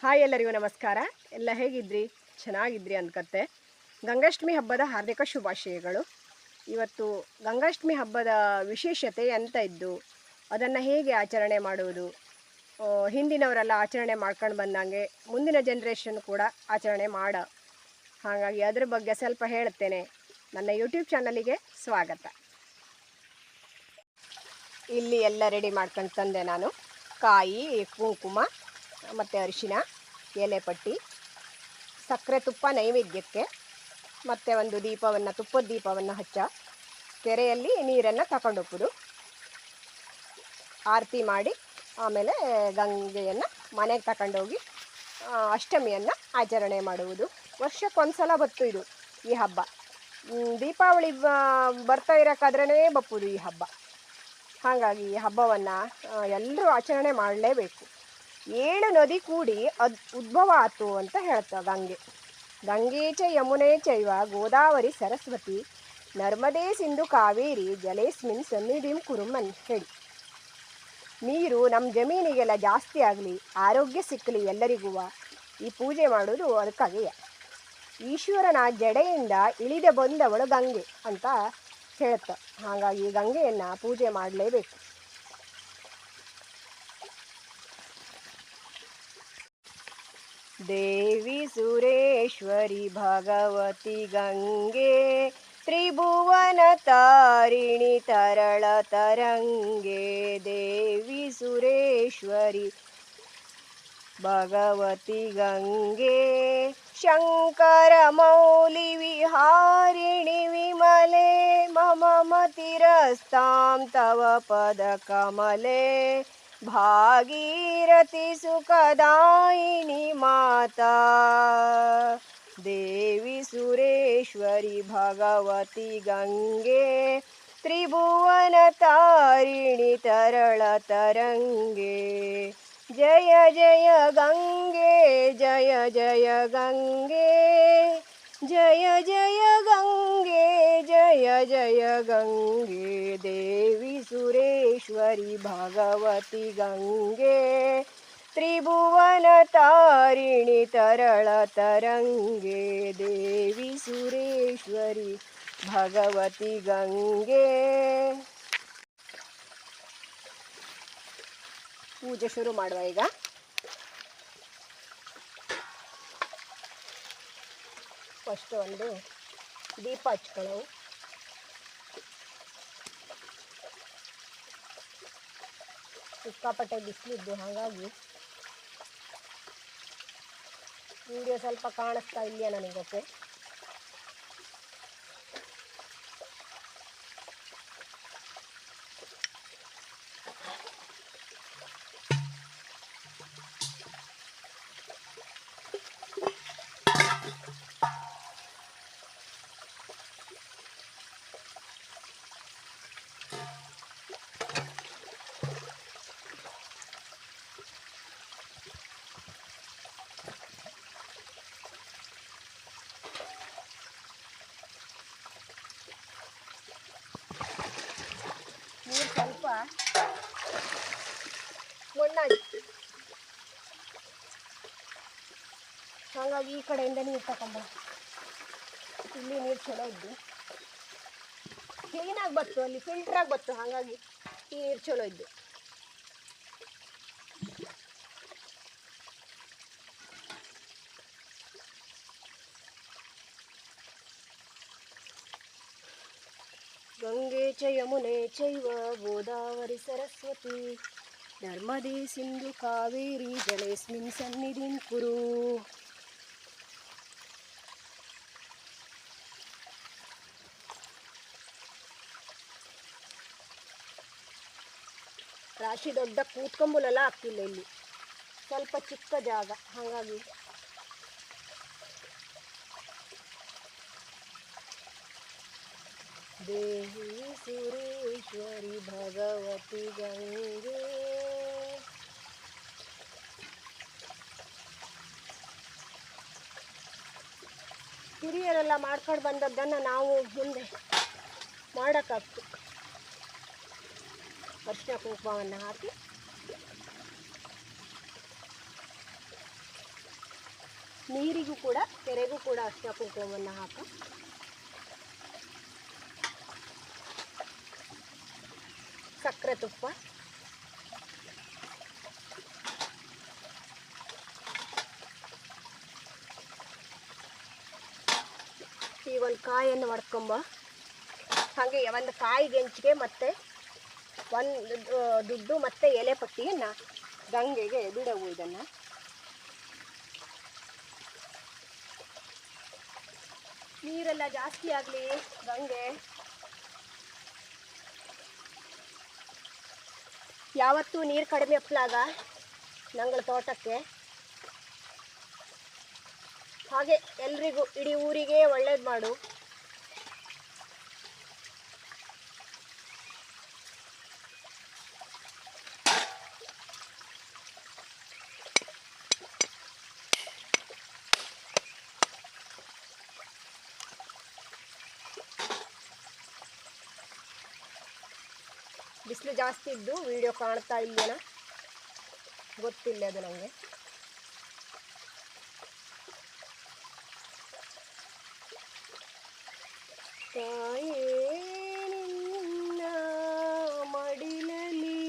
Hi ಎಲ್ಲರಿಗೂ ನಮಸ್ಕಾರ. ಎಲ್ಲ ಹೇಗಿದ್ರಿ? ಚೆನ್ನಾಗಿದ್ರಿ ಅನ್ಕತ್ತೆ. ಗಂಗಾಷ್ಟಮಿ ಹಬ್ಬದ ಹಾರ್ದಿಕ ಶುಭಾಶಯಗಳು. ಇವತ್ತು ಗಂಗಾಷ್ಟಮಿ ಹಬ್ಬದ ವಿಶೇಷತೆ ಎಂತ ಇದ್ದು, ಅದನ್ನು ಹೇಗೆ ಆಚರಣೆ ಮಾಡುವುದು? ಹಿಂದಿನವರೆಲ್ಲ ಆಚರಣೆ ಮಾಡ್ಕೊಂಡು ಬಂದಂಗೆ ಮುಂದಿನ ಜನ್ರೇಷನ್ ಕೂಡ ಆಚರಣೆ ಮಾಡ. ಹಾಗಾಗಿ ಅದ್ರ ಬಗ್ಗೆ ಸ್ವಲ್ಪ ಹೇಳ್ತೇನೆ. ನನ್ನ ಯೂಟ್ಯೂಬ್ ಚಾನಲಿಗೆ ಸ್ವಾಗತ. ಇಲ್ಲಿ ಎಲ್ಲ ರೆಡಿ ಮಾಡ್ಕೊಂಡು ತಂದೆ ನಾನು. ಕಾಯಿ, ಕುಂಕುಮ ಮತ್ತು ಅರಿಶಿನ ಎಲೆಪಟ್ಟಿ ಸಕ್ಕರೆ ತುಪ್ಪ ನೈವೇದ್ಯಕ್ಕೆ, ಮತ್ತು ಒಂದು ದೀಪವನ್ನು, ತುಪ್ಪದ ದೀಪವನ್ನು ಹಚ್ಚ. ಕೆರೆಯಲ್ಲಿ ನೀರನ್ನು ತಗೊಂಡೋಗ್ಬೋದು ಆರತಿ ಮಾಡಿ, ಆಮೇಲೆ ಗಂಗೆಯನ್ನು ಮನೆಗೆ ತಗೊಂಡೋಗಿ ಅಷ್ಟಮಿಯನ್ನು ಆಚರಣೆ ಮಾಡುವುದು. ವರ್ಷಕ್ಕೊಂದ್ಸಲ ಬತ್ತು ಇದು, ಈ ಹಬ್ಬ. ದೀಪಾವಳಿ ಬರ್ತಾ ಇರೋಕ್ಕಾದ್ರೇ ಬಪ್ಪುದು ಈ ಹಬ್ಬ. ಹಾಗಾಗಿ ಈ ಹಬ್ಬವನ್ನು ಎಲ್ಲರೂ ಆಚರಣೆ ಮಾಡಲೇಬೇಕು. ಏಳು ನದಿ ಕೂಡಿ ಅದ್ ಉದ್ಭವ ಆತು ಅಂತ ಹೇಳ್ತಾ ಗಂಗೆ. ಗಂಗೆ ಚ ಯಮುನೆ ಚೈವ ಗೋದಾವರಿ ಸರಸ್ವತಿ ನರ್ಮದೇ ಸಿಂಧು ಕಾವೇರಿ ಜಲೇಸ್ಮಿನ್ ಸನ್ನಿಧಿಂ ಕುರುಮನ್ ಹೇಳಿ. ನೀರು ನಮ್ಮ ಜಮೀನಿಗೆಲ್ಲ ಜಾಸ್ತಿ ಆಗಲಿ, ಆರೋಗ್ಯ ಸಿಕ್ಕಲಿ ಎಲ್ಲರಿಗೂ ಈ ಪೂಜೆ ಮಾಡೋದು ಅದಕ್ಕಾಗಿಯೇ. ಈಶ್ವರನ ಜಡೆಯಿಂದ ಇಳಿದ ಬಂದವಳು ಗಂಗೆ ಅಂತ ಹೇಳ್ತ. ಹಾಗಾಗಿ ಗಂಗೆಯನ್ನು ಪೂಜೆ ಮಾಡಲೇಬೇಕು. देवि सुरेश्वरि भगवति गङ्गे त्रिभुवनतारिणि तरळतरङ्गे देवि सुरेश्वरि भगवति गङ्गे शङ्करमौलिविहारिणि विमले मम मतिरस्तां तव पदकमले भागीरथी सुखदायिनी माता, देवी सुरेश्वरी भगवती गंगे त्रिभुवन तारिणी तरल तरंगे। जय जय गङ्गे जय जय गङ्गे जय जय गङ्गे ಗಂಗೆ ಜಯ ಜಯ ಗಂಗೆ ಜಯ ಜಯ ಗಂಗೆ ಜಯ ಜಯ ಗಂಗೆ ದೇವಿ ಸುರೇಶ್ವರಿ ಭಗವತಿ ಗಂಗೆ ತ್ರಿಭುವನ ತಾರಿಣಿ ತರಳ ತರಂಗೆ ದೇವಿ ಸುರೇಶ್ವರಿ ಭಗವತಿ ಗಂಗೆ ಪೂಜೆ ಶುರು ಮಾಡುವ ಈಗ. ಫಸ್ಟ್ ಒಂದು ದೀಪ ಹಚ್ಕೊಳ್ಳವು. ಸಿಕ್ಕಾಪಟ್ಟೆ ಬಿಸಿಲಿದ್ದು ಹಾಗಾಗಿ ವಿಡಿಯೋ ಸ್ವಲ್ಪ ಕಾಣಿಸ್ತಾ ಇದೆಯಾ ನನಗೆ ಗೊತ್ತೆ ನೀರು ಸ್ವಲ್ಪ ಮಣ್ಣಾಗಿ ಈ ಕಡೆಯಿಂದ ನೀರು ತಗೊಂಬ ಇಲ್ಲಿ ನೀರು ಚಲೋ ಇದ್ದು. ಕ್ಲೀನಾಗಿ ಬತ್ತು, ಅಲ್ಲಿ ಫಿಲ್ಟರ್ ಫಿಲ್ಟ್ರಾಗಿ ಬತ್ತು, ಹಾಗಾಗಿ ಈ ನೀರು ಚಲೋ ಇದ್ದು. ಗಂಗೆ ಚ ಯಮುನೆ ಚೈವ, ಗೋದಾವರಿ ಸರಸ್ವತಿ, ನರ್ಮದೇ ಸಿಂಧು ಕಾವೇರಿ ಜಲೇಸ್ಮಿನ್ ಸನ್ನಿಧಿಂ ಕುರು. ರಾಶಿ ದೊಡ್ಡ ಕೂತ್ಕೊಂಬುಲೆಲ್ಲ ಆಗ್ತಿಲ್ಲ ಇಲ್ಲಿ. ಸ್ವಲ್ಪ ಚಿಕ್ಕ ಜಾಗ, ಹಾಗಾಗಿ. ದೇವಿ ಸುರೇಶ್ವರಿ ಭಗವತಿ ಗಂಗೆ. ಹಿರಿಯರೆಲ್ಲ ಮಾಡ್ಕೊಂಡು ಬಂದದ್ದನ್ನು ನಾವು ಮುಂದೆ ಮಾಡೋಕ್ಕಾಗ್ತು. ಅರಿಶಿನ ಕುಂಕುಮವನ್ನು ಹಾಕಿ ನೀರಿಗೂ ಕೂಡ, ಕೆರೆಗೂ ಕೂಡ ಅರ್ಶಿನ ಕುಂಕುಮವನ್ನು ಹಾಕ. ಸಕ್ಕರೆ ತುಪ್ಪ. ಈ ಒಂದು ಕಾಯನ್ನು ಒಡ್ಕೊಂಬ ಹಾಗೆ ಒಂದು ಕಾಯಿ ಗೆಂಚಿಗೆ ಮತ್ತು ಒಂದು ದುಡ್ಡು ಮತ್ತು ಎಲೆ ಪಟ್ಟಿಯನ್ನು ಗಂಗೆಗೆ ಬಿಡವು ಇದನ್ನು. ನೀರೆಲ್ಲ ಜಾಸ್ತಿ ಆಗಲಿ ಗಂಗೆ. ಯಾವತ್ತೂ ನೀರು ಕಡಿಮೆ ಅಪ್ಲಾಗ ನಂಗಳ ತೋಟಕ್ಕೆ. ಹಾಗೆ ಎಲ್ರಿಗೂ ಇಡೀ ಊರಿಗೆ ಒಳ್ಳೇದು ಮಾಡು. ಬಿಸಿಲು ಜಾಸ್ತಿ ಇದ್ದು ವಿಡಿಯೋ ಕಾಣ್ತಾ ಇಲ್ಲೇನ ಗೊತ್ತಿಲ್ಲ ಅದು ನನಗೆ ನಿನ್ನ ಮಡಿಲಲಿ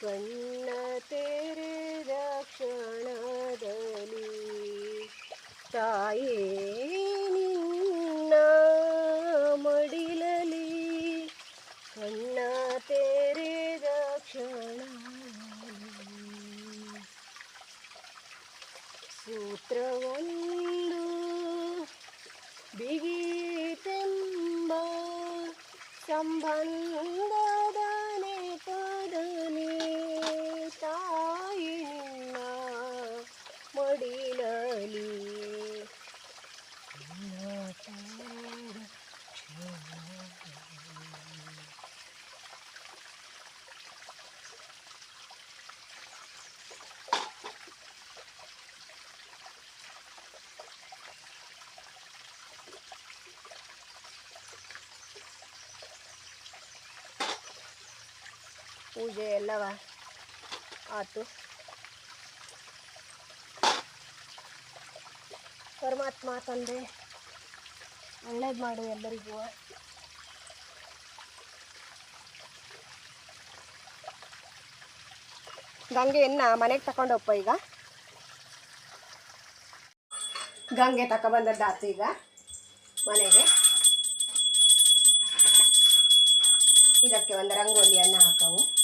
ಕಣ್ಣ ತೆರೆದ ಕ್ಷಣದಲ್ಲಿ ತಾಯೇ বিগীতেম্ব সম্বন্ধ ಪೂಜೆ ಎಲ್ಲವ ಆತು. ಪರಮಾತ್ಮ ತಂದೆ, ಒಳ್ಳೇದು ಮಾಡು ಎಲ್ಲರಿಗೂ. ಗಂಗೆಯನ್ನ ಮನೆಗೆ ತಗೊಂಡೋಪ್ಪ ಈಗ? ಗಂಗೆ ತಗೊಬಂದದ್ದಾತು ಈಗ ಮನೆಗೆ. ಇದಕ್ಕೆ ಒಂದು ರಂಗೋಲಿಯನ್ನು ಹಾಕವು.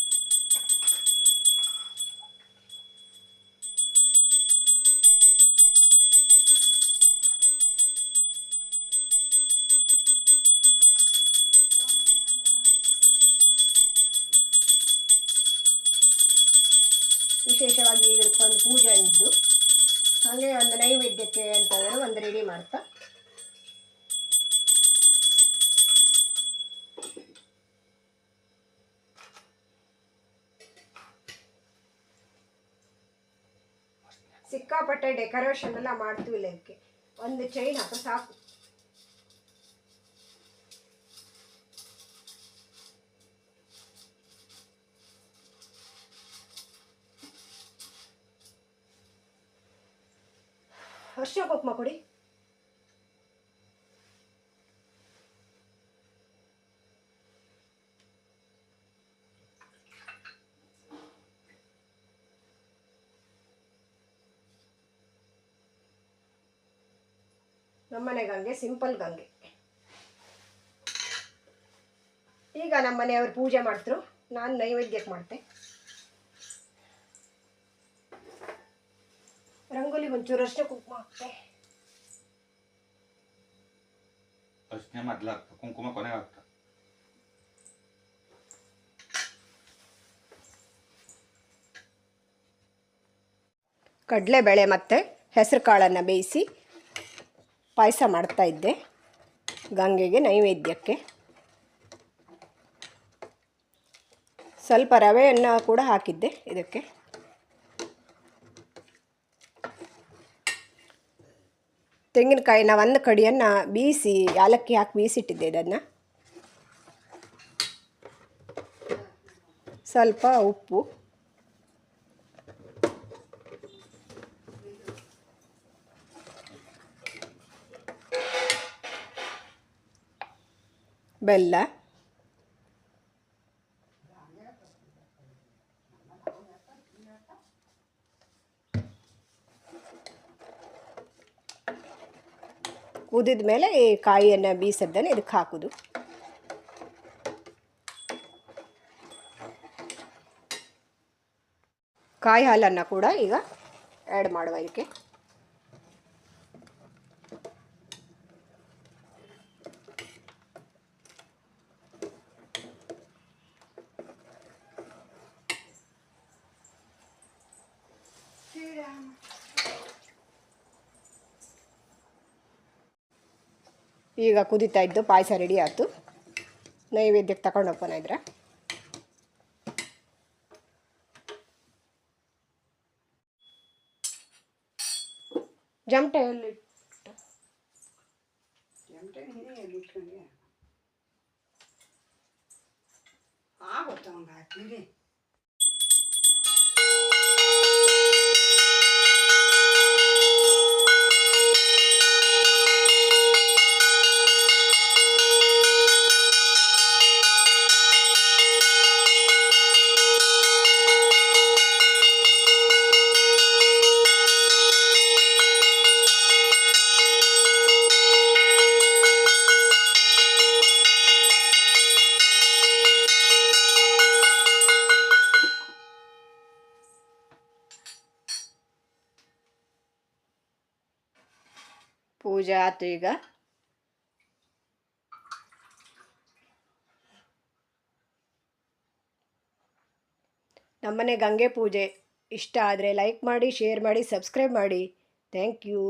ವಿಶೇಷವಾಗಿ ಇದಕ್ಕೊಂದು ಪೂಜೆ ಇದ್ದು ಹಾಗೆ ಒಂದು ನೈವೇದ್ಯಕ್ಕೆ ಅಂತ ಒಂದು ರೆಡಿ ಮಾಡ್ತಾ. ಸಿಕ್ಕಾಪಟ್ಟೆ ಡೆಕೋರೇಷನ್ ಎಲ್ಲ ಮಾಡ್ತೀವಿ ಇದಕ್ಕೆ ಒಂದು ಚೈನ್ ಹಾಕ ಸಾಕು. ಅರ್ಶಿನ ಕುಂಕುಮ ಕೊಡಿ. ನಮ್ಮನೆ ಗಂಗೆ, ಸಿಂಪಲ್ ಗಂಗೆ. ಈಗ ನಮ್ಮ ಮನೆಯವರು ಪೂಜೆ ಮಾಡ್ತರು ನಾನು ನೈವೇದ್ಯಕ್ಕೆ ಮಾಡ್ತೆ. ರಂಗೋಲಿ ಒಂಚೂರು ಅಷ್ಟೇ ಕುಂಕುಮ ಹಾಕ್ತೆ. ಅಷ್ಟೇ ಮೊದ್ಲು ಆಗ್ತದೆ ಕುಂಕುಮ ಕೊನೆಗೆ ಆಗ್ತದೆ ಕಡಲೆಬೇಳೆ ಮತ್ತು ಹೆಸರು ಕಾಳನ್ನು ಬೇಯಿಸಿ ಪಾಯಸ ಮಾಡ್ತಾ ಇದ್ದೆ. ಗಂಗೆಗೆ ನೈವೇದ್ಯಕ್ಕೆ. ಸ್ವಲ್ಪ ರವೆಯನ್ನು ಕೂಡ ಹಾಕಿದ್ದೆ ಇದಕ್ಕೆ. ತೆಂಗಿನಕಾಯಿನ ಒಂದು ಕಡಿಯನ್ನು ಬೀಸಿ ಏಲಕ್ಕಿ ಹಾಕಿ ಬೀಸಿಟ್ಟಿದ್ದೆ ಅದನ್ನು ಸ್ವಲ್ಪ ಉಪ್ಪು. ಬೆಲ್ಲ. ಕುದಿದ ಮೇಲೆ ಈ ಕಾಯಿಯನ್ನು ಬೀಸದ್ದನ್ನು ಇದಕ್ಕೆ ಹಾಕೋದು. ಕಾಯಿ ಹಾಲನ್ನು ಕೂಡ ಈಗ ಆ್ಯಡ್ ಮಾಡುವ ಇದಕ್ಕೆ. ಈಗ ಕುದೀತಾ ಇದ್ದು ಪಾಯಸ ರೆಡಿ ಆಯ್ತು. ನೈವೇದ್ಯಕ್ಕೆ ತಗೊಂಡು ಹೋಗ್ತಾನೆ ಇದ್ರೆ. ಜಮಟೆಯಲ್ಲಿ ಆಗುತ್ತೆ ಪೂಜೆ ಆಯ್ತು ಈಗ. ನಮ್ಮನೆ ಗಂಗೆ ಪೂಜೆ. ಇಷ್ಟ ಆದರೆ ಲೈಕ್ ಮಾಡಿ ಶೇರ್ ಮಾಡಿ ಸಬ್ಸ್ಕ್ರೈಬ್ ಮಾಡಿ. Thank you